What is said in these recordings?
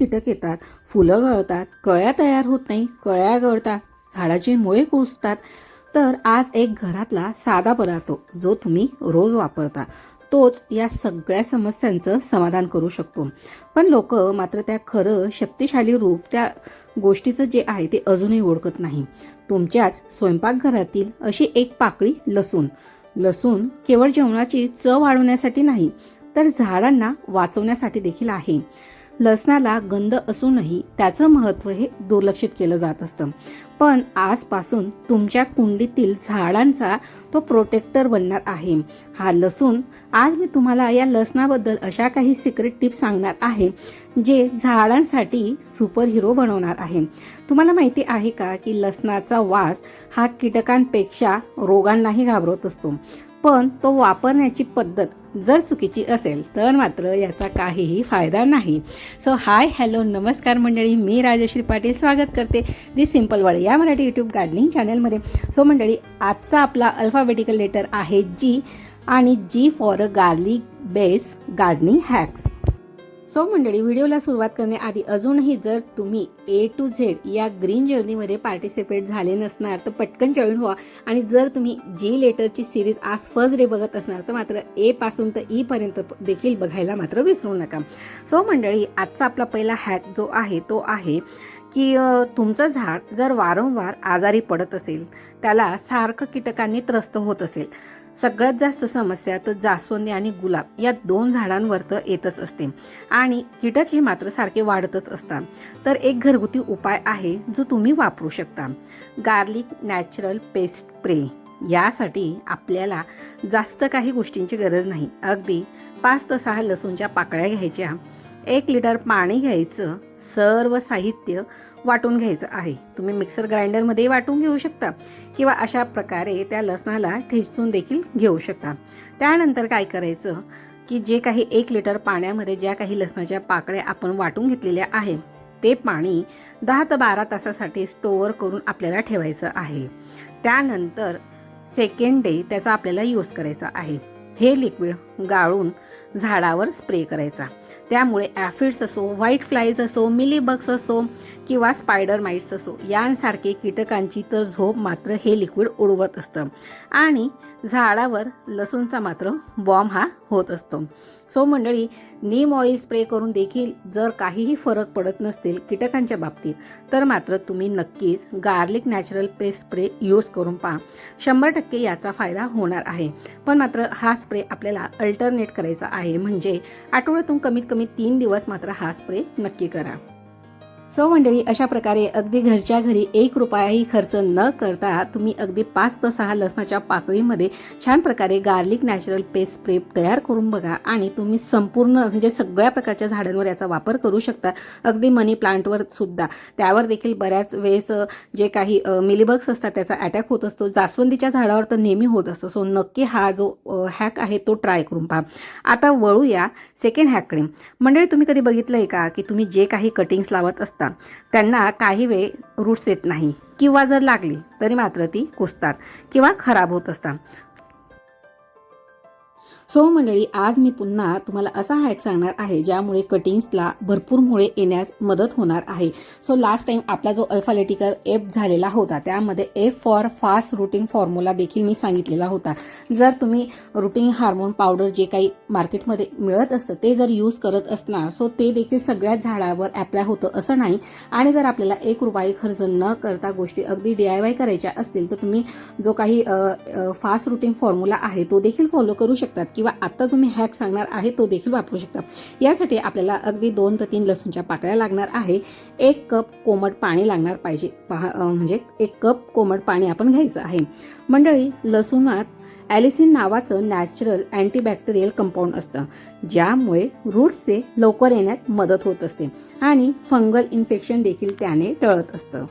मंडळी कीटक येतात फुलं गळतात कळ्या तयार होत नाही कळ्या गळतात झाडाची मुळे कुसतात. तर आज एक घरातला साधा पदार्थ जो तुम्ही रोज वापरता तोच या सगळ्या समस्यांचं समाधान करू शकतो. पण लोक मात्र त्या खरं शक्तिशाली रूप त्या गोष्टीचं जे आहे ते अजूनही ओळखत नाही. तुमच्याच स्वयंपाकघरातील अशी एक पाकळी लसूण. लसूण केवळ जेवणाची चव वाढवण्यासाठी नाही तर झाडांना वाचवण्यासाठी देखील आहे. लसणाला गंध असूनही त्याचं महत्त्व हे दुर्लक्षित केलं जात असतं. पण आजपासून तुमच्या कुंडीतील झाडांचा तो प्रोटेक्टर बनणार आहे. हा लसूण आज मी तुम्हाला या लसणाबद्दल अशा काही सिक्रेट टिप्स सांगणार आहे जे झाडांसाठी सुपर हिरो बनवणार आहे. तुम्हाला माहिती आहे का की लसणाचा वास हा कीटकांपेक्षा रोगांनाही घाबरत असतो. पण तो वापरण्याची पद्धत जर चुकीची असेल तर मात्र याचा काहीही फायदा नाही. सो हाय हॅलो नमस्कार मंडळी. मी राजश्री पाटील स्वागत करते. दी सिंपल वर्ड या मराठी यूट्यूब गार्डनिंग चॅनलमध्ये सो मंडळी आजचा आपला अल्फाबेटिकल लेटर आहे जी आणि G for a garlic base gardening hacks so मंडळी व्हिडिओला सुरुवात करण्याआधी अजूनही जर तुम्ही ए टू झेड या ग्रीन जर्नीमध्ये पार्टिसिपेट झाले नसणार तर पटकन जॉईन व्हा. आणि जर तुम्ही जी लेटरची सिरीज आज फर्स्ट डे बघत असणार तर मात्र ए पासून तर ई पर्यंत देखील बघायला मात्र विसरू नका. सो मंडळी आजचा आपला पहिला हॅक जो आहे तो आहे की तुमचं झाड जर वारंवार आजारी पडत असेल त्याला सारखं कीटकांनी त्रस्त होत असेल सगळ्यात जास्त समस्या तर जास्वंदी आणि गुलाब या दोन झाडांवर तर येतच असते. आणि कीटक हे मात्र सारखे वाढतच असतात. तर एक घरगुती उपाय आहे जो तुम्ही वापरू शकता. Garlic natural paste spray. यासाठी आपल्याला जास्त काही गोष्टींची गरज नाही. अगदी पाच ते सहा लसूणच्या पाकळ्या घ्यायच्या. एक लिटर पाणी घ्यायचं. सर्व साहित्य वाटून घ्यायचं आहे. तुम्ही मिक्सर ग्राइंडरमध्ये वाटून घेऊ शकता किंवा अशा प्रकारे त्या लसणाला ठेचून देखील घेऊ शकता. त्यानंतर काय करायचं की जे काही एक लिटर पाण्यामध्ये ज्या काही लसणाच्या पाकळ्या आपण वाटून घेतलेल्या आहे ते पाणी दहा ते बारा तासासाठी स्टोअर करून आपल्याला ठेवायचं आहे. त्यानंतर सेकंड डे त्याचा आपल्याला यूज करायचा आहे. हे लिक्विड गाळून झाडावर स्प्रे करायचा. त्यामुळे ॲफिड्स असो व्हाईट फ्लाईज असो मिलीबग्स असो किंवा स्पायडर माइट्स असो यांसारखे कीटकांची तर झोप मात्र हे लिक्विड उडवत असतं. आणि झाडावर लसूणचा मात्र बॉम्ब हा होत असतो. सो मंडळी नीम ऑइल स्प्रे करून देखील जर काहीही फरक पडत नसतील कीटकांच्या बाबतीत तर मात्र तुम्ही नक्कीच garlic natural paste spray use करून पहा. शंभर टक्के याचा फायदा होणार आहे. पण मात्र हा स्प्रे आपल्याला अल्टरनेट करायचा आहे. म्हणजे आठवड्यातून कमीत कमी तीन दिवस मात्र हा स्प्रे नक्की करा. सो मंडळी अशा प्रकारे अगदी घरच्या घरी एक रुपयाही खर्च न करता तुम्ही अगदी पाच ते सहा लसणाच्या पाकळीमध्ये छान प्रकारे गार्लिक नॅचरल पेस्ट स्प्रे तयार करून बघा आणि तुम्ही संपूर्ण म्हणजे सगळ्या प्रकारच्या झाडांवर याचा वापर करू शकता. अगदी मनी प्लांटवर सुद्धा. त्यावर देखील बऱ्याच वेळेस जे काही मिलीबग्स असतात त्याचा अटॅक होत असतो. जास्वंदीच्या झाडावर तर नेहमी होत असतो. सो नक्की हा जो हॅक आहे तो ट्राय करून पहा. आता वळूया सेकंड हॅककडे मंडळी तुम्ही कधी बघितलं आहे का की तुम्ही जे काही कटिंग्स लावत असता त्यांना काही वेळ रूट्स येत नाही. किंवा जर लागली तरी मात्र ती कुसतात किंवा खराब होत असतात. सो मंडळी आज मी पुन्हा तुम्हाला असा हॅक सांगणार आहे ज्यामुळे कटिंग्सला भरपूर मुळे येण्यास मदत होणार आहे. सो लास्ट टाइम आपला जो अल्फालेटिकल एप झालेला होता त्यामध्ये F for fast rooting formula देखील मी सांगितलेला होता. जर तुम्ही रुटिंग हार्मोन पावडर जे काही मार्केटमध्ये मिळत असतं ते जर यूज करत असणार सो ते देखील सगळ्याच झाडावर ॲप्लाय होतं असं नाही. आणि जर आपल्याला एक रुपये खर्च न करता गोष्टी अगदी डी आय वाय करायच्या असतील तर तुम्ही जो काही फास्ट रुटिंग फॉर्म्युला आहे तो देखील फॉलो करू शकतात. किंवा आत्ता तुम्ही हॅक सांगणार आहे तो देखील वापरू शकता. यासाठी आपल्याला अगदी दोन ते तीन लसूणच्या पाकळ्या लागणार आहे. एक कप कोमट पाणी लागणार पाहिजे. पहा म्हणजे एक कप कोमट पाणी आपण घ्यायचं आहे. मंडळी लसूणात ॲलिसिन नावाचं नॅचरल अँटीबॅक्टेरियल कंपाऊंड असतं ज्यामुळे रूट्सचे लवकर येण्यात मदत होत असते आणि फंगल इन्फेक्शन देखील त्याने टळत असतं.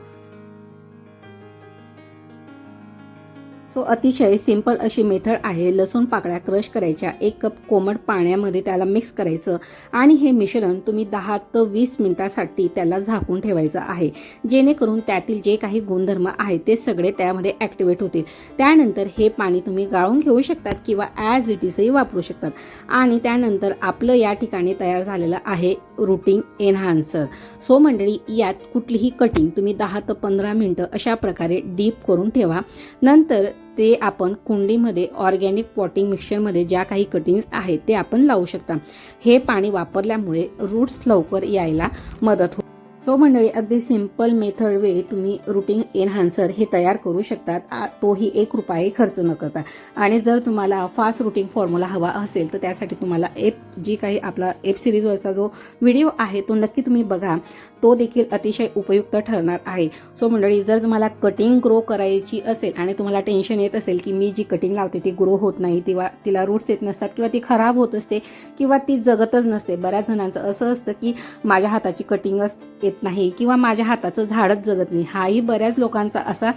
सो अतिशय सिंपल अशी मेथड आहे. लसूण पाकळ्या क्रश करायच्या. एक कप कोमट पाण्यामध्ये त्याला मिक्स करायचं आणि हे मिश्रण तुम्ही दहा ते वीस मिनिटासाठी त्याला झाकून ठेवायचं आहे. जेणेकरून त्यातील जे काही गुणधर्म आहेत ते सगळे त्यामध्ये ॲक्टिवेट होतील. त्यानंतर हे पाणी तुम्ही गाळून घेऊ शकतात किंवा ॲज इट इजही वापरू शकतात. आणि त्यानंतर आपलं या ठिकाणी तयार झालेलं आहे रुटीन एन्हान्सर सो मंडळी यात कुठलीही कटिंग तुम्ही दहा ते पंधरा मिनटं अशा प्रकारे डीप करून ठेवा. नंतर ते आपण कुंडीमध्ये ऑर्गॅनिक पॉटिंग मिक्सरमध्ये ज्या काही कटिंग्स आहेत ते आपण लावू शकता. हे पाणी वापरल्यामुळे रूट्स लवकर यायला मदत होते. सो मंडळी अगदी सिंपल मेथड वे तुम्ही रुटीन एनहान्सर हे तयार करू शकतात. आ- तोही एक रुपयाही खर्च न करता. आणि जर तुम्हाला फास्ट रुटीन फॉर्म्युला हवा असेल तर त्यासाठी तुम्हाला एप जी काही आपला एप सिरीजवरचा जो व्हिडिओ आहे तो नक्की तुम्ही बघा. तो देखील अतिशय उपयुक्त ठरणार आहे. सो मंडळी जर तुम्हाला कटिंग ग्रो करायची असेल आणि तुम्हाला टेन्शन येत असेल की मी जी कटिंग लावते ती ग्रो होत नाही किंवा तिला रूट्स येत नसतात किंवा ती खराब होत असते किंवा ती जगतच नसते. बऱ्याच जणांचं असं असतं की माझ्या हाताची कटिंगच येत नाही किंवा माझ्या हाताचं झाडच जगत नाही. हाही बऱ्याच लोकांचा असा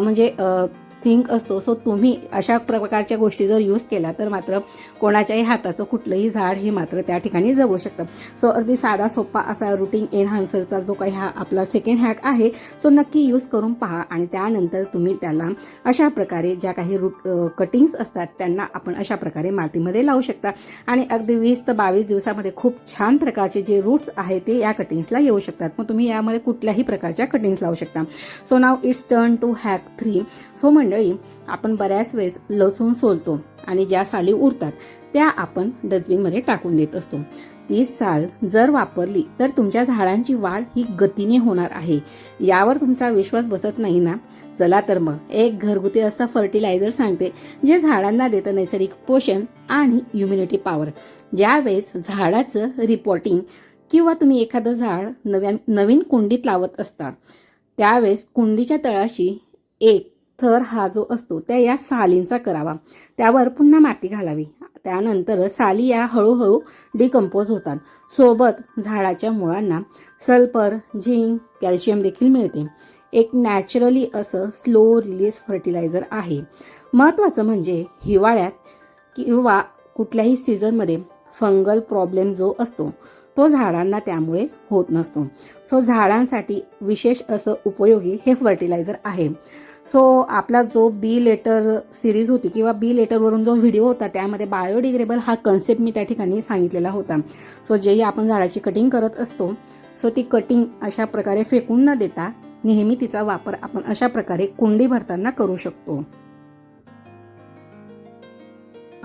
म्हणजे थिंक असतो. सो तुम्ही अशा प्रकारच्या गोष्टी जर यूज केल्या तर मात्र कोणाच्याही हाताचं कुठलंही झाड हे मात्र त्या ठिकाणी जगू शकतं. सो अगदी साधा सोपा असा रुटीन एनहान्सरचा जो काही हा आपला सेकंड हॅक आहे सो नक्की यूज करून पहा आणि त्यानंतर तुम्ही त्याला अशा प्रकारे ज्या काही रूट कटिंग्स असतात त्यांना आपण अशा प्रकारे मातीमध्ये लावू शकता. आणि अगदी वीस ते बावीस दिवसामध्ये खूप छान प्रकारचे जे रूट्स आहेत ते या कटिंग्सला येऊ शकतात. मग तुम्ही यामध्ये कुठल्याही प्रकारच्या कटिंग्स लावू शकता. So now it's turn to hack three so मंडळी आपण बऱ्याच वेळेस लसूण सोलतो आणि ज्या साली उरतात त्या आपण डस्टबिनमध्ये टाकून देत असतो. ती साल जर वापरली तर तुमच्या झाडांची वाढ ही गतीने होणार आहे. यावर तुमचा विश्वास बसत नाही ना? चला तर मग एक घरगुती असं फर्टिलायझर सांगते जे झाडांना देतं नैसर्गिक पोषण आणि इम्युनिटी पॉवर ज्यावेळेस झाडाचं रिपोर्टिंग किंवा तुम्ही एखादं झाड नव्या नवीन कुंडीत लावत असता त्यावेळेस कुंडीच्या तळाशी एक थर हा जो असतो त्या या सालींचा करावा. त्यावर पुन्हा माती घालावी. त्यानंतर साली या हळूहळू डिकम्पोज होतात. सोबत झाडाच्या मुळांना सल्फर झिंक कॅल्शियम देखील मिळते. एक नॅचरली असं स्लो रिलीज फर्टिलायझर आहे. महत्त्वाचं म्हणजे हिवाळ्यात किंवा कुठल्याही सीझनमध्ये फंगल प्रॉब्लेम जो असतो तो झाडांना त्यामुळे होत नसतो. सो झाडांसाठी विशेष असं उपयोगी हे फर्टिलायझर आहे. सो आपला जो बी लेटर सिरीज होती किंवा बी लेटरवरून जो व्हिडिओ होता त्यामध्ये बायोडिग्रेबल हा कन्सेप्ट मी त्या ठिकाणी सांगितलेला होता. सो जेही आपण झाडाची कटिंग करत असतो सो ती कटिंग अशा प्रकारे फेकून न देता नेहमी तिचा वापर आपण अशा प्रकारे कुंडी भरताना करू शकतो.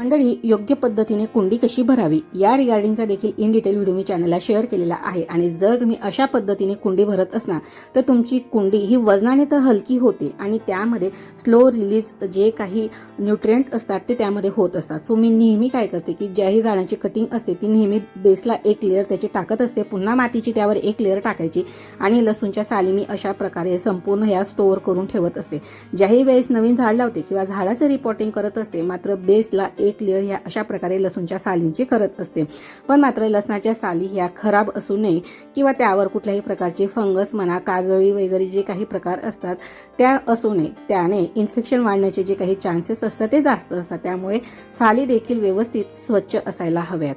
मंडळी योग्य पद्धतीने कुंडी कशी भरावी या रिगार्डिंगचा देखील इन डिटेल व्हिडिओ मी चॅनलला शेअर केलेला आहे. आणि जर तुम्ही अशा पद्धतीने कुंडी भरत असणार तर तुमची कुंडी ही वजनाने तर हलकी होते आणि त्यामध्ये स्लो रिलीज जे काही न्यूट्रियंट असतात ते त्यामध्ये होत असतात. सो मी नेहमी काय करते की ज्याही झाडांची कटिंग असते ती नेहमी बेसला एक लेअर त्याची टाकत असते. पुन्हा मातीची त्यावर एक लेअर टाकायची आणि लसूणच्या साली मी अशा प्रकारे संपूर्ण ह्या स्टोअर करून ठेवत असते. ज्याही वेळेस नवीन झाड लावते किंवा झाडाचं रिपोर्टिंग करत असते मात्र बेसला एक लेअर ह्या अशा प्रकारे लसूणच्या सालींची करत असते. पण मात्र लसणाच्या साली ह्या खराब असू नये किंवा त्यावर कुठल्याही प्रकारचे फंगस म्हणा काजळी वगैरे जे काही प्रकार असतात त्या असू नये. त्याने इन्फेक्शन वाढण्याचे जे काही चान्सेस असतात ते जास्त असतात. त्यामुळे साली देखील व्यवस्थित स्वच्छ असायला हव्यात.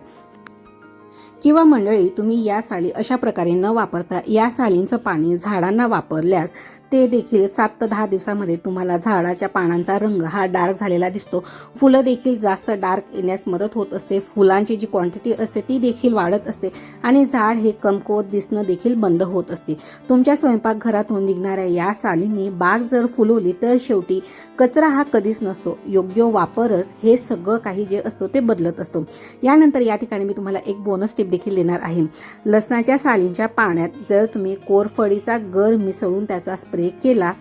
किंवा मंडळी तुम्ही या साली अशा प्रकारे न वापरता या सालींचं पाणी झाडांना वापरल्यास ते देखील सात ते दहा दिवसामध्ये तुम्हाला झाडाच्या पानांचा रंग हा डार्क झालेला दिसतो. फुलं देखील जास्त डार्क येण्यास मदत होत असते. फुलांची जी क्वांटिटी असते ती देखील वाढत असते आणि झाड हे कमकुवत दिसणं देखील बंद होत असते. तुमच्या स्वयंपाकघरातून निघणाऱ्या या सालींनी बाग जर फुलवली तर शेवटी कचरा हा कधीच नसतो. योग्य वापरच हे सगळं काही जे असतो ते बदलत असतो. यानंतर या ठिकाणी मी तुम्हाला एक बोनस टिप देखील देणार आहे. लसणाच्या सालींच्या पाण्यात जर तुम्ही कोरफडीचा गर मिसळून त्याचा स्प्रे केला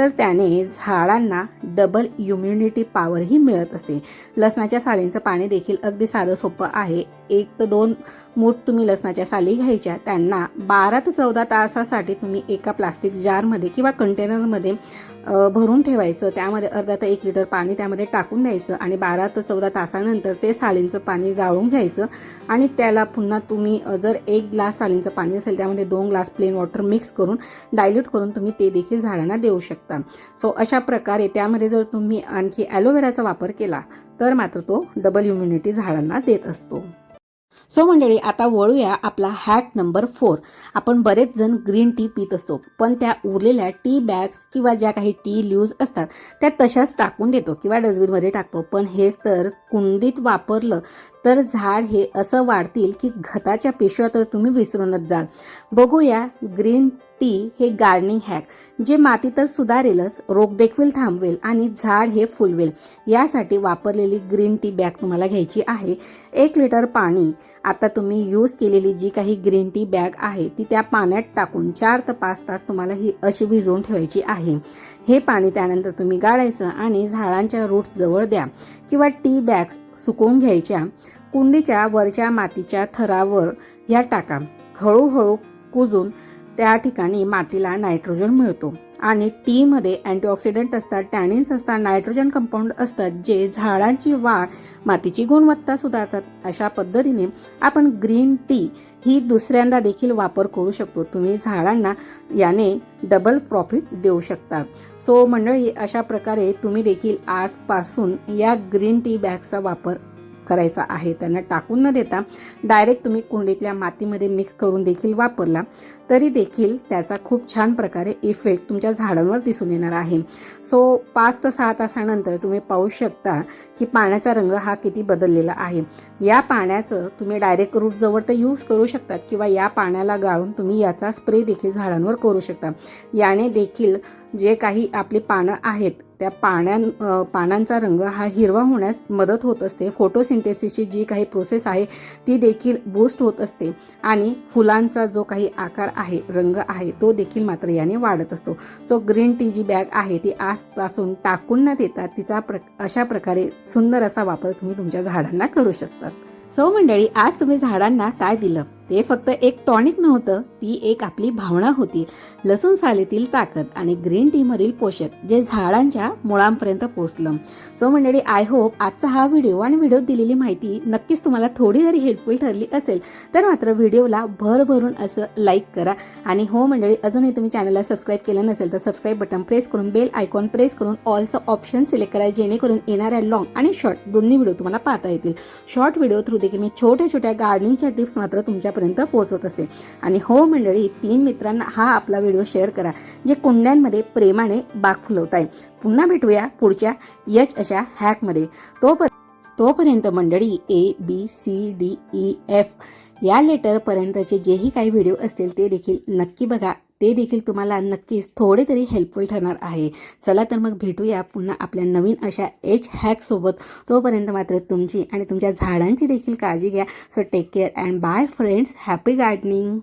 तर त्याने झाडांना डबल इम्युनिटी पॉवरही मिळत असते. लसणाच्या सालींचं पाणी देखील अगदी साधं सोपं आहे. एक ते दोन मूठ तुम्ही लसणाच्या साली घ्यायच्या. त्यांना बारा ते चौदा तासासाठी तुम्ही एका प्लास्टिक जारमध्ये किंवा कंटेनरमध्ये भरून ठेवायचं. त्यामध्ये अर्धा ते एक लिटर पाणी त्यामध्ये टाकून द्यायचं आणि बारा ते चौदा तासानंतर ते सालींचं पाणी गाळून घ्यायचं. आणि त्याला पुन्हा तुम्ही जर एक ग्लास सालींचं पाणी असेल त्यामध्ये दोन ग्लास प्लेन वॉटर मिक्स करून डायल्यूट करून तुम्ही ते देखील झाडांना देऊ शकता. शकता सो अशा प्रकारे त्यामध्ये जर तुम्ही आणखी ॲलोवेराचा वापर केला तर मात्र तो डबल इम्युनिटी झाडांना देत असतो. सो मंडळी आता वळूया आपला हॅक नंबर फोर आपण बरेच जण ग्रीन टी पित असतो पण त्या उरलेल्या टी बॅग्स किंवा ज्या काही टी ल्यूज असतात त्या तशाच टाकून देतो किंवा डस्टबिनमध्ये टाकतो. पण हेच तर कुंडीत वापरलं तर झाड हे असं वाढतील की घताच्या पिशव्या तर तुम्ही विसरूनच जाल. बघूया ग्रीन टी हे गार्डनिंग हॅक जे माती तर सुधारेलच रोग देखील थांबवेल आणि झाड हे फुलवेल. यासाठी वापरलेली ग्रीन टी बॅग तुम्हाला घ्यायची आहे. एक लिटर पाणी. आता तुम्ही यूज केलेली जी काही ग्रीन टी बॅग आहे ती त्या पाण्यात टाकून चार ते पाच तास तुम्हाला ही अशी भिजवून ठेवायची आहे. हे पाणी त्यानंतर तुम्ही गाळायचं आणि झाडांच्या रूट्स जवळ द्या किंवा टी बॅग्स सुकवून घ्यायच्या. कुंडीच्या वरच्या मातीच्या थरावर ह्या टाका. हळूहळू कुजून त्या ठिकाणी मातीला नायट्रोजन मिळतो. आणि टीमध्ये अँटीऑक्सिडंट असतात टॅनिन्स असतात नायट्रोजन कंपाऊंड असतात जे झाडांची वाढ मातीची गुणवत्ता सुधारतात. अशा पद्धतीने आपण ग्रीन टी ही दुसऱ्यांदा देखील वापर करू शकतो. तुम्ही झाडांना याने डबल प्रॉफिट देऊ शकता. सो मंडळी अशा प्रकारे तुम्ही देखील आजपासून या ग्रीन टी बॅगचा वापर करायचा आहे त्यांना टाकून न देता डायरेक्ट तुम्ही कुंडीतल्या मातीमध्ये मिक्स करून देखील वापरला. तरी देखील त्याचा खूप छान प्रकारे इफेक्ट तुमच्या झाडांवर दिसून येणार आहे. सो पाच ते सहा तासानंतर तुम्ही पाहू शकता की पाण्याचा रंग हा किती बदललेला आहे. या पाण्याचं तुम्ही डायरेक्ट रूटजवळ तर यूज करू शकतात किंवा या पाण्याला गाळून तुम्ही याचा स्प्रे देखील झाडांवर करू शकता. याने देखील जे काही आपली पानं आहेत त्या पाण्यां पानांचा रंग हा हिरवा होण्यास मदत होत असते. फोटोसिंथेसिसची जी काही प्रोसेस आहे ती देखील बूस्ट होत असते. आणि फुलांचा जो काही आकार आहे रंग आहे तो देखील मात्र याने वाढत असतो. सो ग्रीन टी जी बॅग आहे ती आजपासून टाकून न देता तिचा प्र अशा प्रकारे सुंदर असा वापर तुम्ही तुमच्या झाडांना करू शकतात. सो मंडळी आज तुम्ही झाडांना काय दिलं? ते फक्त एक टॉनिक नव्हतं ती एक आपली भावना होती. लसूण सालीतील ताकद आणि ग्रीन टीमधील पोषक जे झाडांच्या मुळांपर्यंत पोहोचलं. सो मंडळी आय होप आजचा हा व्हिडिओ आणि व्हिडिओत दिलेली माहिती नक्कीच तुम्हाला थोडी जरी हेल्पफुल ठरली असेल तर मात्र व्हिडिओला भरभरून असं लाईक करा. आणि हो मंडळी अजूनही तुम्ही चॅनलला सबस्क्राईब केलं नसेल तर सबस्क्राईब बटन प्रेस करून बेल आयकॉन प्रेस करून ऑलचं ऑप्शन सिलेक्ट करा जेणेकरून येणाऱ्या लॉंग आणि शॉर्ट दोन्ही व्हिडिओ तुम्हाला पाहता येतील. शॉर्ट व्हिडिओ थ्रू देखील मी छोट्या छोट्या गार्डनिंगच्या टिप्स मात्र तुमच्या तुमच्यापर्यंत पोहोचत असते. आणि हो मंडळी तीन मित्रांना हा आपला व्हिडिओ शेअर करा जे कुंड्यांमध्ये प्रेमाने बाग फुलवत आहे. पुन्हा भेटूया पुढच्या यच अशा हॅकमध्ये. तोपर्यंत तोपर्यंत मंडळी A B C D E F या लेटरपर्यंतचे जेही काही व्हिडिओ असतील ते देखील नक्की बघा. ते देखील तुम्हाला नक्कीच थोडे तरी हेल्पफुल ठरणार आहे. चला तर मग भेटूया पुन्हा आपल्या नवीन अशा एच हॅकसोबत तोपर्यंत मात्र तुमची आणि तुमच्या झाडांची देखील काळजी घ्या. So take care and bye friends happy gardening